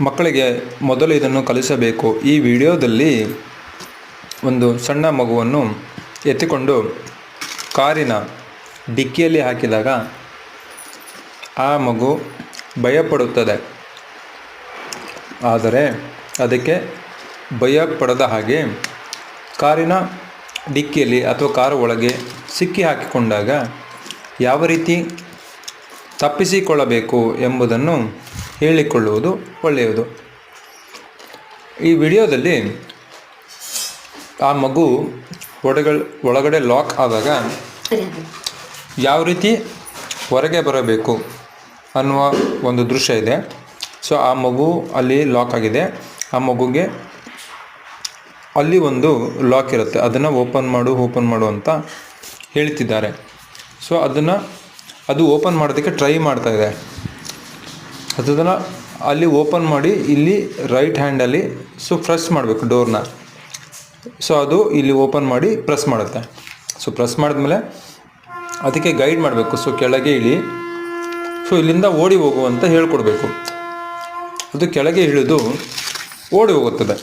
ಮಕ್ಕಳಿಗೆ ಮೊದಲು ಇದನ್ನು ಕಲಿಸಬೇಕು. ಈ ವಿಡಿಯೋದಲ್ಲಿ ಒಂದು ಸಣ್ಣ ಮಗುವನ್ನು ಎತ್ತಿಕೊಂಡು ಕಾರಿನ ಡಿಕ್ಕಿಯಲ್ಲಿ ಹಾಕಿದಾಗ ಆ ಮಗು ಭಯಪಡುತ್ತದೆ. ಆದರೆ ಅದಕ್ಕೆ ಭಯಪಡದ ಹಾಗೆ ಕಾರಿನ ಡಿಕ್ಕಿಯಲ್ಲಿ ಅಥವಾ ಕಾರು ಒಳಗೆ ಸಿಕ್ಕಿ ಹಾಕಿಕೊಂಡಾಗ ಯಾವ ರೀತಿ ತಪ್ಪಿಸಿಕೊಳ್ಳಬೇಕು ಎಂಬುದನ್ನು ಹೇಳಿಕೊಳ್ಳುವುದು ಒಳ್ಳೆಯದು. ಈ ವಿಡಿಯೋದಲ್ಲಿ ಆ ಮಗು ಒಳಗಡೆ ಒಳಗಡೆ ಲಾಕ್ ಆದಾಗ ಯಾವ ರೀತಿ ಹೊರಗೆ ಬರಬೇಕು ಅನ್ನುವ ಒಂದು ದೃಶ್ಯ ಇದೆ. ಸೊ, ಆ ಮಗು ಅಲ್ಲಿ ಲಾಕ್ ಆಗಿದೆ. ಆ ಮಗುಗೆ ಅಲ್ಲಿ ಒಂದು ಲಾಕ್ ಇರುತ್ತೆ. ಅದನ್ನು ಓಪನ್ ಮಾಡು ಓಪನ್ ಮಾಡು ಅಂತ ಹೇಳ್ತಿದ್ದಾರೆ. ಸೊ, ಅದನ್ನು, ಅದು ಓಪನ್ ಮಾಡೋದಕ್ಕೆ ಟ್ರೈ ಮಾಡ್ತಾ ಇದೆ. ಅದನ್ನು ಅಲ್ಲಿ ಓಪನ್ ಮಾಡಿ ಇಲ್ಲಿ ರೈಟ್ ಹ್ಯಾಂಡಲ್ಲಿ ಸೊ ಪ್ರೆಸ್ ಮಾಡಬೇಕು ಡೋರ್ನ ಸೊ ಅದು ಇಲ್ಲಿ ಓಪನ್ ಮಾಡಿ ಪ್ರೆಸ್ ಮಾಡುತ್ತೆ. ಸೊ ಪ್ರೆಸ್ ಮಾಡಿದ್ಮೇಲೆ ಅದಕ್ಕೆ ಗೈಡ್ ಮಾಡಬೇಕು. ಸೊ ಕೆಳಗೆ ಇಳಿ. ಸೊ ಇಲ್ಲಿಂದ ಓಡಿ ಹೋಗು ಅಂತ ಹೇಳ್ಕೊಡ್ಬೇಕು. ಅದು ಕೆಳಗೆ ಇಳಿದು ಓಡಿ ಹೋಗುತ್ತದೆ.